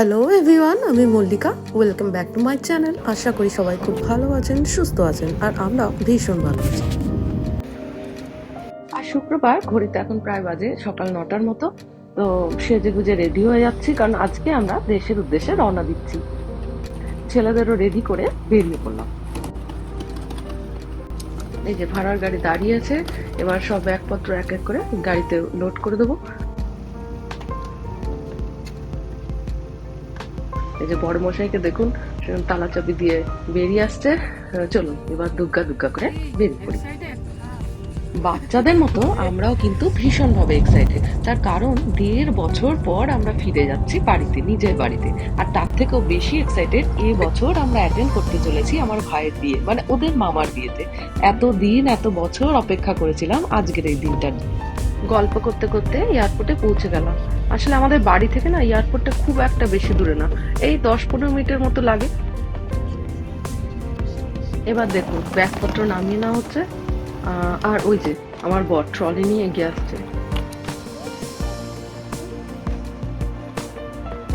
Hello everyone আমি Mallika. Welcome back to my channel আশা করি সবাই খুব ভালো আছেন, সুস্থ আছেন, আর আমরা ভীষণ ভালো আছি। আর শুক্রবার, ঘড়িতে এখন প্রায় বাজে সকাল নটার মতো। তো সেজে গুজে রেডি হয়ে যাচ্ছি, কারণ আজকে আমরা দেশের উদ্দেশ্যে রওনা দিচ্ছি। ছেলেদেরও রেডি করে বেরিয়ে পড়লাম। এই যে ভাড়ার গাড়ি দাঁড়িয়েছে এবার সব ব্যাগপত্র এক এক করে গাড়িতে লোড করে দেবো। এই যে বড় মশাইকে দেখুন, সেরকম তালা চাবি দিয়ে বেরিয়ে আসছে। চলুন, এবার দুগ্গা দুগ্গা করে বেরিয়ে পড়ি। বাচ্চাদের মতো আমরাও কিন্তু ভীষণ ভাবে এক্সাইটেড তার কারণ, দেড় বছর পর আমরা ফিরে যাচ্ছি বাড়িতে, নিজের বাড়িতে। আর তার থেকেও বেশি এক্সাইটেড এ বছর আমরা অ্যাটেন্ড করতে চলেছি আমার ভাইয়ের বিয়ে মানে ওদের মামার বিয়েতে। এত দিন এত বছর অপেক্ষা করেছিলাম আজকের এই দিনটার। গল্প করতে করতে এয়ারপোর্টে পৌঁছে গেলাম। আসলে আমাদের বাড়ি থেকে না এয়ারপোর্টটা খুব একটা বেশি দূরে না। এই দশ পনেরো মিনিটের মতো লাগে। এবার দেখুন ব্যাগপত্র নামিয়ে নেওয়া হচ্ছে। আর ওই যে, আমার বর ট্রলি নিয়ে এগিয়ে আসছে।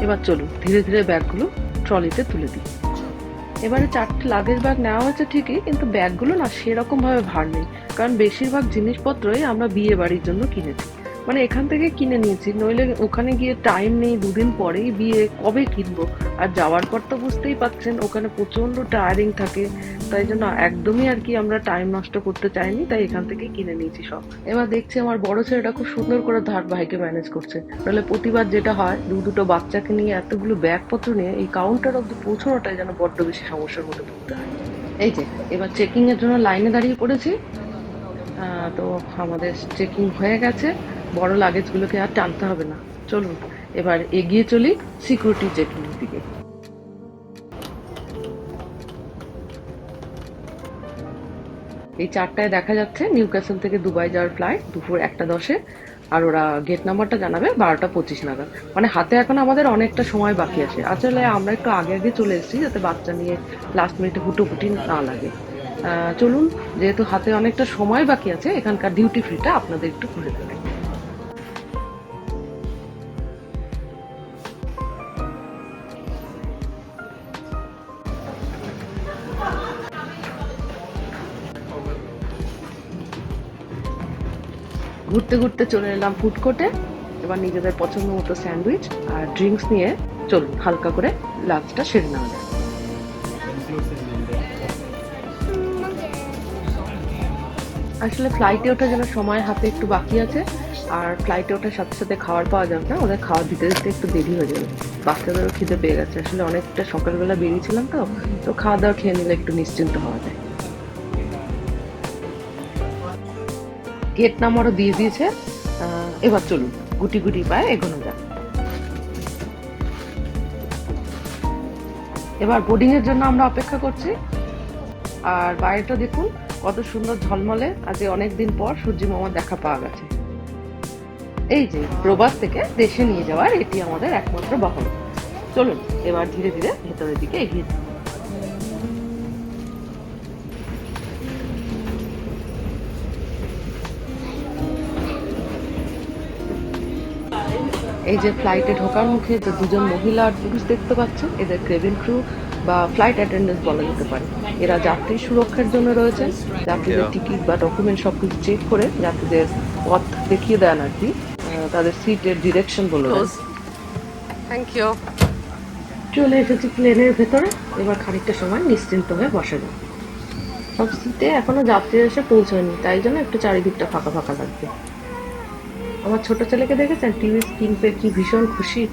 এবার চলুন, ধীরে ধীরে ব্যাগগুলো ট্রলিতে তুলে দিই। এবারে চারটে লাগেজ ব্যাগ নেওয়া হয়েছে ঠিকই, কিন্তু ব্যাগগুলো না সেরকমভাবে ভার নেই। কারণ বেশিরভাগ জিনিসপত্রই আমরা বিয়ে বাড়ির জন্য কিনেছি। মানে এখান থেকে কিনে নিয়েছি। নইলে ওখানে গিয়ে টাইম নেই দুদিন পরেই বিয়ে কবে কিনবো? আর যাওয়ার পর তো বুঝতেই পাচ্ছেন, ওখানে প্রচণ্ড টায়ারিং থাকে। তাই জন্য একদমই আর কি আমরা টাইম নষ্ট করতে চাইনি, তাই এখান থেকে কিনে নিয়েছি সব। এবার দেখছি আমার বড় ছেলেটা খুব সুন্দর করে ধার ভাইকে ম্যানেজ করছে। নাহলে প্রতিবার যেটা হয়, দু দুটো বাচ্চাকে নিয়ে এতগুলো ব্যাগপত্র নিয়ে এই কাউন্টার অব্দি পৌঁছানোটাই যেন বড্ড বেশি সমস্যার মধ্যে পড়তে হয়। এই যে, এবার চেকিং এর জন্য লাইনে দাঁড়িয়ে পড়েছি। তো আমাদের চেকিং হয়ে গেছে। বড় লাগেজগুলোকে আর টানতে হবে না। চলুন, এবার এগিয়ে চলি সিকিউরিটি এর দিকে। এই চারটায় দেখা যাচ্ছে নিউ ক্যাসেল থেকে দুবাই যাওয়ার ফ্লাইট দুপুর একটা দশে, আর ওরা গেট নাম্বারটা জানাবে বারোটা পঁচিশ নাগাদ। মানে হাতে এখন আমাদের অনেকটা সময় বাকি আছে। আসলে আমরা একটু আগে আগে চলে এসেছি যাতে বাচ্চা নিয়ে লাস্ট মিনিটে হুটোপুটি না লাগে। চলুন, যেহেতু হাতে অনেকটা সময় বাকি আছে, এখানকার ডিউটি ফ্রিটা আপনাদের একটু ঘুরে দেবে ঘুরতে ঘুরতে চলে এলাম ফুড কোর্টে এবার নিজেদের পছন্দ মতো স্যান্ডউইচ আর ড্রিঙ্কস নিয়ে চলুন, হালকা করে লাঞ্চটা সেরে নেওয়া যায় আসলে ফ্লাইটে ওঠার জন্য সময় হাতে একটু বাকি আছে, আর ফ্লাইটে ওঠার সাথে সাথে খাবার পাওয়া যাবে না, ওদের খাওয়া দিতে দিতে একটু দেরি হয়ে যাবে। বাচ্চাদেরও খিদে পেয়ে গেছে। আসলে অনেকটা সকালবেলা বেরিয়েছিলাম তো তো খাওয়া দাওয়া খেয়ে নিলে একটু নিশ্চিন্ত হওয়া যায়। গেট নাম্বারও দিয়ে দিয়েছে। এবার চলুন, গুটি গুটি পায়ে এগোনো যাক। এবার বোর্ডিং এর জন্য আমরা অপেক্ষা করছি। আর বাইরেটা দেখুন, কত সুন্দর ঝলমলে, আজ অনেক দিন পর সূর্যি মামা দেখা পাওয়া গেছে। এই যে, প্রবাস থেকে দেশে নিয়ে যাওয়ার এটি আমাদের একমাত্র বাহন। চলুন, এবার ধীরে ধীরে ভেতরের দিকে এগিয়ে এই যে ফ্লাইটে ঢোকার মুখে যে দুজন মহিলা আর পুরুষ দেখতে পাচ্ছেন এদের ক্রেভিন ক্রু বা ফ্লাইট অ্যাটেন্ডেন্স বলা যেতে পারে। এরা যাত্রী সুরক্ষার জন্য রয়েছে। যাত্রীদের টিকিট বা ডকুমেন্ট সব কিছু চেক করে যাত্রীদের পথ দেখিয়ে দেন আর কি। তাদের সিটের ডিরেকশন বলে থ্যাংক ইউ চলে এসেছি প্লেনের ভেতরে। এবার খানিকটা সময় নিশ্চিন্ত হয়ে বসা যায় সব সিটে এখনও যাত্রীরা এসে পৌঁছয়নি তাই জন্য একটু চারিদিকটা ফাঁকা ফাঁকা লাগবে। আমার ছোট ছেলেকে দেখেছেন? টিভি স্ক্রিন পে কি ভীষণ খুশি।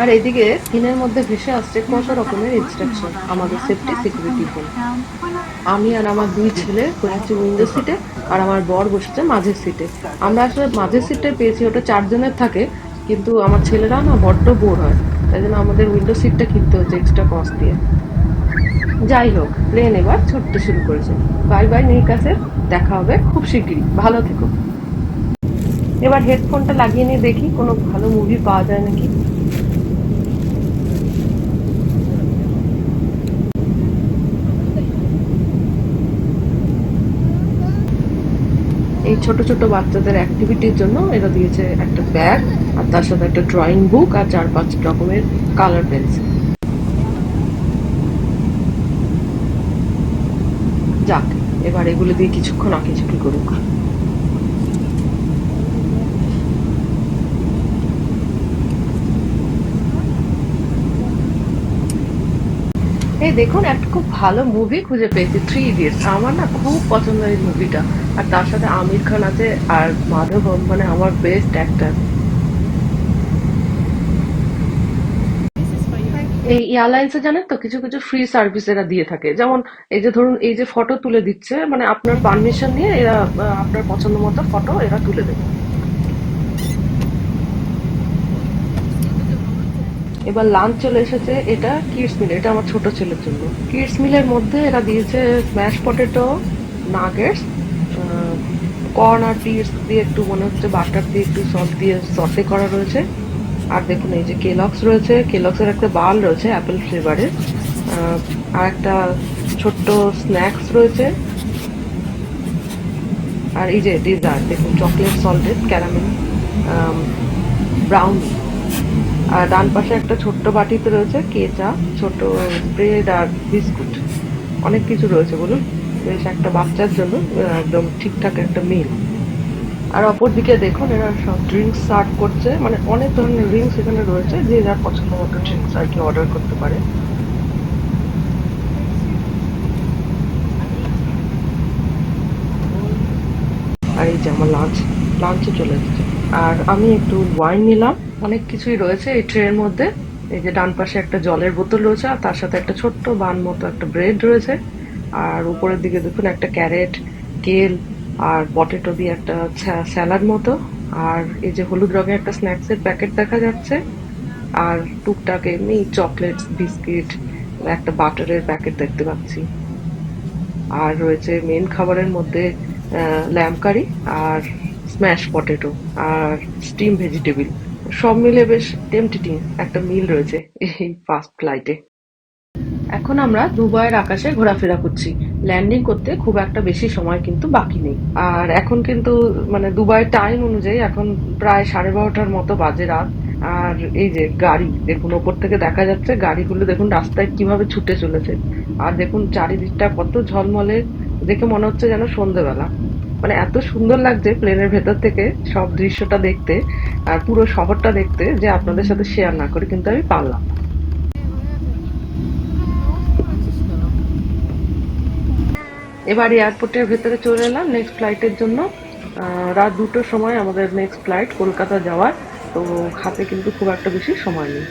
আর এদিকে স্ক্রিনের মধ্যে ভেসে আসছে কত রকমের ইনস্ট্রাকশন আমাদের সেফটি সিকিউরিটি ফোন আমি আর আমার দুই ছেলে বসেছি উইন্ডো সিটে আর আমার বর বসেছে মাঝের সিটে আমরা আসলে মাঝের সিটে পেয়েছি, ওটা চারজনের থাকে, কিন্তু আমার ছেলেরা না বড্ড বোর হয়। তাই জন্য আমাদের উইন্ডো সিটটা কিনতে হচ্ছে এক্সট্রা কস্ট দিয়ে। যাই হোক প্লেন এবার ছুটতে শুরু করেছে। বাই বাই নিকাসে দেখা হবে খুব শিগগিরই। ভালো থেকো। এবার হেডফোনটা লাগিয়ে নিয়ে দেখি, কোনো ভালো মুভি পাওয়া যায় নাকি? এই ছোট ছোট বাচ্চাদের অ্যাক্টিভিটির জন্য এরা দিয়েছে একটা ব্যাগ আর তার সাথে একটা ড্রয়িং বুক আর চার পাঁচ রকমের কালার পেন্সিল যাক, এবার এগুলো দিয়ে কিছুক্ষণ আঁকিঝুঁকি করুক। এই দেখুন, একটা খুব ভালো মুভি খুঁজে পেয়েছি থ্রি ইডিয়টস আমার না খুব পছন্দের মুভিটা আর তার সাথে আমির খান আছে আর মাধব মানে আমার বেস্ট অ্যাক্টর এই এয়ারলাইন্সে জানেন তো কিছু কিছু ফ্রি সার্ভিস এরা দিয়ে থাকে। যেমন এই যে ধরুন এই যে ফটো তুলে দিচ্ছে মানে আপনার পারমিশন নিয়ে এরা আপনার পছন্দ মতো ফটো এরা তুলে দেবে। এবার লাঞ্চ চলে এসেছে, এটা কিডস মিল এটা আমার ছোট ছেলের জন্য। কিডস মিলের মধ্যে এরা দিয়েছে স্ম্যাশ পটেটো নাগেটস কর্ন আর পিস দিয়ে একটু মনে হচ্ছে বাটার দিয়ে একটু সস দিয়ে সসে করা রয়েছে। আর দেখুন, এই যে কেলক্স রয়েছে কেলক্সের একটা বাল রয়েছে অ্যাপেল ফ্লেভারের আর একটা ছোট্ট স্ন্যাক্স রয়েছে। আর এই যে ডেজার্ট দেখুন চকলেট সল্টেড ক্যারামেল ব্রাউনি আর ডান পাশে একটা ছোট্ট বাটিতে রয়েছে কেচা, ছোট ব্রেড আর বিস্কুট অনেক কিছু রয়েছে, বলুন। বেশ একটা বাচ্চার জন্য একদম ঠিকঠাক একটা মিল আর অপর দিকে দেখুন, এরা সব ড্রিঙ্কস সার্ভ করছে। মানে অনেক ধরনের ড্রিঙ্কস এখানে রয়েছে, যে যার পছন্দ মতো ড্রিঙ্কস আর কি অর্ডার করতে পারে। আর এই যে আমার লাঞ্চ লাঞ্চে চলে এসেছে। আর আমি একটু ওয়াইন নিলাম। অনেক কিছুই রয়েছে এই ট্রের মধ্যে। এই যে ডান পাশে একটা জলের বোতল রয়েছে, আর তার সাথে একটা ছোট্ট বান মতো একটা ব্রেড রয়েছে। আর উপরের দিকে দেখুন একটা ক্যারেট কেল আর পটেটো দিয়ে একটা স্যালাড মতো। আর এই যে হলুদ রঙের একটা স্ন্যাক্সের প্যাকেট দেখা যাচ্ছে। আর টুকটাক এমনি চকলেট বিস্কিট একটা বাটারের প্যাকেট দেখতে পাচ্ছি। আর রয়েছে মেন খাবারের মধ্যে ল্যাম্প কারি আর স্ম্যাশ পটেটো আর স্টিম ভেজিটেবিল সব মিলে বেশ টেমটিটিং একটা মিল রয়েছে এই ফার্স্ট ফ্লাইটে এখন আমরা দুবাইয়ের আকাশে ঘোরাফেরা করছি। ল্যান্ডিং করতে খুব একটা বেশি সময় কিন্তু বাকি নেই। আর এখন কিন্তু মানে দুবাই টাইম অনুযায়ী এখন প্রায় সাড়ে বারোটার মতো বাজে রাত। আর এই যে গাড়ি, দেখুন ওপর থেকে দেখা যাচ্ছে গাড়িগুলো দেখুন রাস্তায় কীভাবে ছুটে চলেছে। আর দেখুন চারিদিকটা কত ঝলমলে, দেখে মনে হচ্ছে যেন সন্ধেবেলা। মানে এত সুন্দর লাগছে প্লেনের ভেতর থেকে সব দৃশ্যটা দেখতে, আর পুরো শহরটা দেখতে যে আপনাদের সাথে শেয়ার না করে কিন্তু আমি পারলাম এবার এয়ারপোর্টের ভেতরে চলে এলাম নেক্সট ফ্লাইটের জন্য। রাত দুটোর সময় আমাদের নেক্সট ফ্লাইট কলকাতা যাওয়ার। তো হাতে কিন্তু খুব একটা বেশি সময় নেই।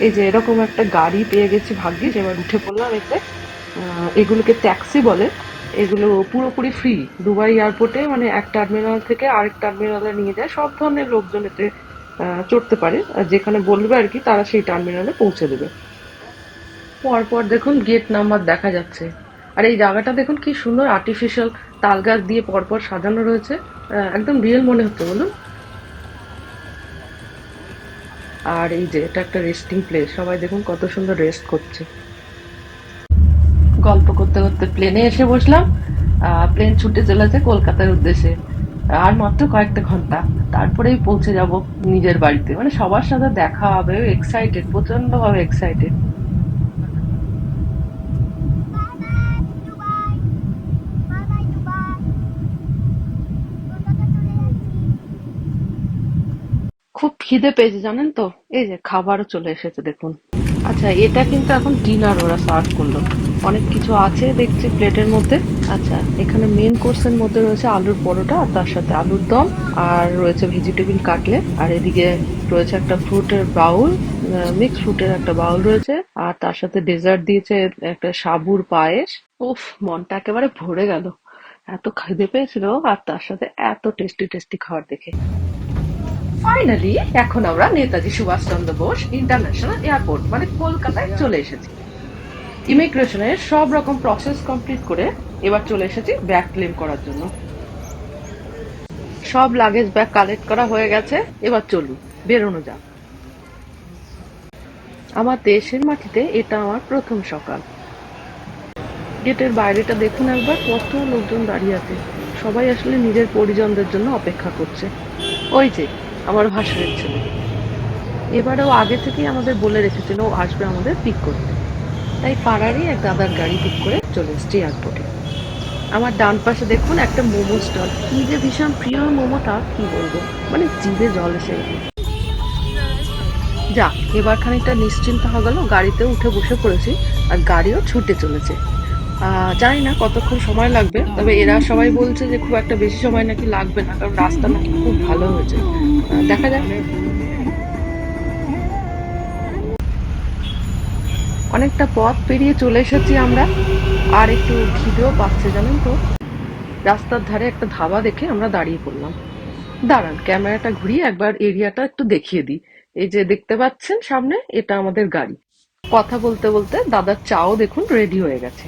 এই যে এরকম একটা গাড়ি পেয়ে গেছি ভাগ্যিস, এবার উঠে পড়লাম এতে। এগুলোকে ট্যাক্সি বলে। এগুলো পুরোপুরি ফ্রি দুবাই এয়ারপোর্টে মানে এক টার্মিনাল থেকে আরেক টার্মিনালে নিয়ে যায়। সব ধরনের লোকজন এতে চড়তে পারে। যেখানে বলবে আর কি, তারা সেই টার্মিনালে পৌঁছে দেবে। পরপর দেখুন গেট নাম্বার দেখা যাচ্ছে। আর এই জায়গাটা দেখুন কি সুন্দর আর্টিফিশিয়াল তাল গাছ দিয়ে পরপর সাজানো রয়েছে। একদম রিয়েল মনে হচ্ছে, বলুন। আর এই যে, এটা একটা রেস্টিং প্লেস সবাই দেখুন কত সুন্দর রেস্ট করছে। গল্প করতে করতে প্লেনে এসে বসলাম। প্লেন ছুটে চলেছে কলকাতার উদ্দেশ্যে। আর মাত্র কয়েকটা ঘণ্টা। তারপরেই পৌঁছে যাব নিজের বাড়িতে। মানে সবার সাথে দেখা হবে এক্সাইটেড প্রচণ্ড ভাবে এক্সাইটেড খুব খিদে পেয়েছে জানেন তো? এই যে খাবারও চলে এসেছে, দেখুন। আচ্ছা এটা কিন্তু এখন ডিনার ওরা সার্ভ করল। অনেক কিছু আছে দেখছি প্লেটের মধ্যে। আচ্ছা এখানে মেন কোর্সের মধ্যে রয়েছে আলুর পরোটা, আর তার সাথে আলুর দম, আর রয়েছে ভেজিটেবিল কাটলেট আর এদিকে রয়েছে একটা ফ্রুটের বাউল মিক্স ফ্রুটের একটা বাউল রয়েছে, আর তার সাথে ডেজার্ট দিয়েছে একটা সাবুর পায়েস। উফ, মনটা একেবারে ভরে গেল। এত খিদে পেয়েছিল, আর তার সাথে এত টেস্টি টেস্টি খাবার দেখে। ফাইনালি এখন আমরা নেতাজি সুভাষচন্দ্র বোস ইন্টারন্যাশনাল এয়ারপোর্ট মানে কলকাতায় চলে এসেছি। ইমিগ্রেশনের সব রকম প্রসেস কমপ্লিট করে এবার চলে এসেছি ব্যাগ ক্লেম করার জন্য। সব লাগেজ ব্যাগ কালেক্ট করা হয়ে গেছে, এবার চলুন, বেরোনো যাক। আমার দেশের মাটিতে এটা আমার প্রথম সকাল। গেটের বাইরেটা দেখুন একবার, কত লোকজন দাঁড়িয়ে আছে। সবাই আসলে নিজের পরিজনদের জন্য অপেক্ষা করছে। ওই যে আমার ভাসুরের ছেলে। এবারেও আগে থেকেই আমাদের বলে রেখেছিল, ও আসবে আমাদের পিক করতে। তাই পাড়ারই এক দাদার গাড়ি পিক করে চলে এসছি এয়ারপোর্টে আমার ডান পাশে দেখুন একটা মোমো স্টল কি যে ভীষণ প্রিয় মোমোটা, কি বলব? মানে জিভে জল এসে গেল। যাক, এবার খানিকটা নিশ্চিন্ত হয়ে গেল, গাড়িতে উঠে বসে পড়েছি আর গাড়িও ছুটে চলেছে। জানি না কতক্ষণ সময় লাগবে, তবে এরা সবাই বলছে যে খুব একটা বেশি সময় নাকি লাগবে না, কারণ রাস্তা নাকি খুব ভালো হয়েছে। দেখা যাক। অনেকটা পথ পেরিয়ে চলে এসেছি আমরা, আর একটু খিদেও পাচ্ছে, জানেন তো? রাস্তার ধারে একটা ধাবা দেখে আমরা দাঁড়িয়ে পড়লাম। দাঁড়ান, ক্যামেরাটা ঘুরিয়ে একবার এরিয়াটা একটু দেখিয়ে দিই। এই যে দেখতে পাচ্ছেন সামনে, এটা আমাদের গাড়ি। কথা বলতে বলতে দাদার চাও দেখুন রেডি হয়ে গেছে।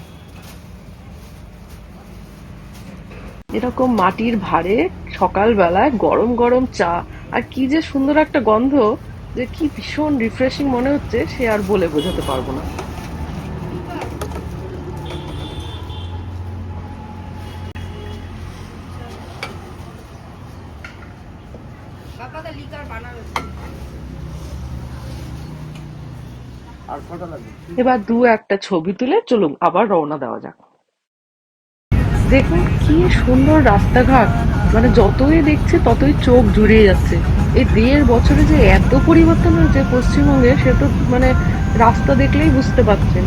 এরকম মাটির ভারে সকালবেলায় গরম গরম চা আর কি যে সুন্দর একটা গন্ধ যে কি ভীষণ রিফ্রেশিং মনে হচ্ছে সে আর বলে বোঝাতে পারব না। এবার দু একটা ছবি তুলে চলুন আবার রওনা দেওয়া যাক। দেখুন কি সুন্দর রাস্তাঘাট। মানে যতই দেখছে, ততই চোখ জুড়িয়ে যাচ্ছে। এই দেড় বছরে যে এত পরিবর্তন হয়েছে পশ্চিমবঙ্গে, সে তো মানে রাস্তা দেখলেই বুঝতে পারছেন।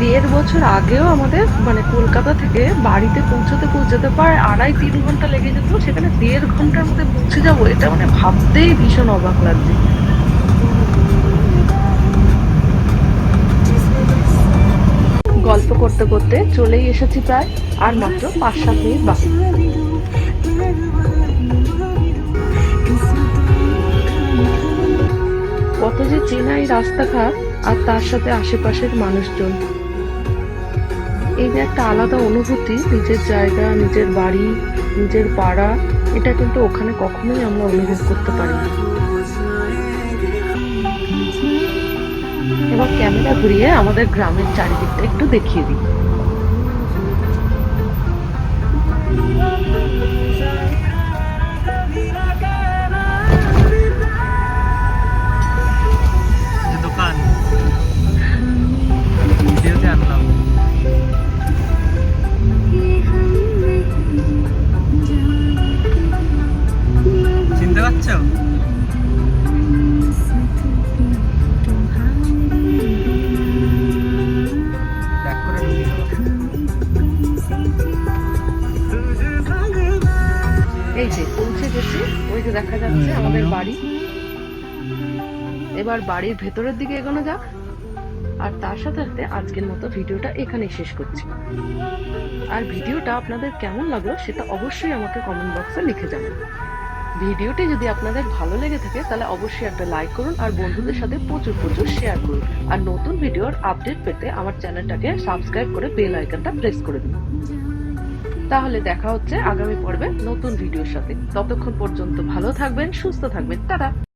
দেড় বছর আগেও আমাদের মানে কলকাতা থেকে বাড়িতে পৌঁছতে পৌঁছতে প্রায় আড়াই তিন ঘণ্টা লেগে যেত। সেখানে দেড় ঘণ্টার মধ্যে পৌঁছে যাব, এটা মানে ভাবতেই ভীষণ অবাক লাগছে গল্প করতে করতে চলেই এসেছি প্রায় আর মাত্র পাঁচ সাত মিনিট বাকি। কত যে চেনা এই রাস্তাঘাট আর তার সাথে আশেপাশের মানুষজন। এই যে একটা আলাদা অনুভূতি, নিজের জায়গা, নিজের বাড়ি, নিজের পাড়া, এটা কিন্তু ওখানে কখনোই আমরা অনুভব করতে পারি না এবার ক্যামেরা ঘুরিয়ে আমাদের গ্রামের চারিদিকটা একটু দেখিয়ে দিই। বাড়ি। এবার বাড়ির ভেতরের দিকে এগোনো যাক। আর তার সাথে সাথে আজকের মতো ভিডিওটা এখানেই শেষ করছি। আর ভিডিওটা আপনাদের কেমন লাগল সেটা অবশ্যই আমাকে কমেন্ট বক্সে লিখে জানান। ভিডিওটি যদি আপনাদের ভালো লেগে থাকে, তাহলে অবশ্যই একটা লাইক করুন আর বন্ধুদের সাথে প্রচুর প্রচুর শেয়ার করুন। আর নতুন ভিডিওর আপডেট পেতে আমার চ্যানেলটাকে সাবস্ক্রাইব করে বেল আইকনটা প্রেস করে দিন। তাহলে দেখা হচ্ছে আগামী পর্বে নতুন ভিডিওর সাথে। ততক্ষণ পর্যন্ত ভালো থাকবেন, সুস্থ থাকবেন। টাটা!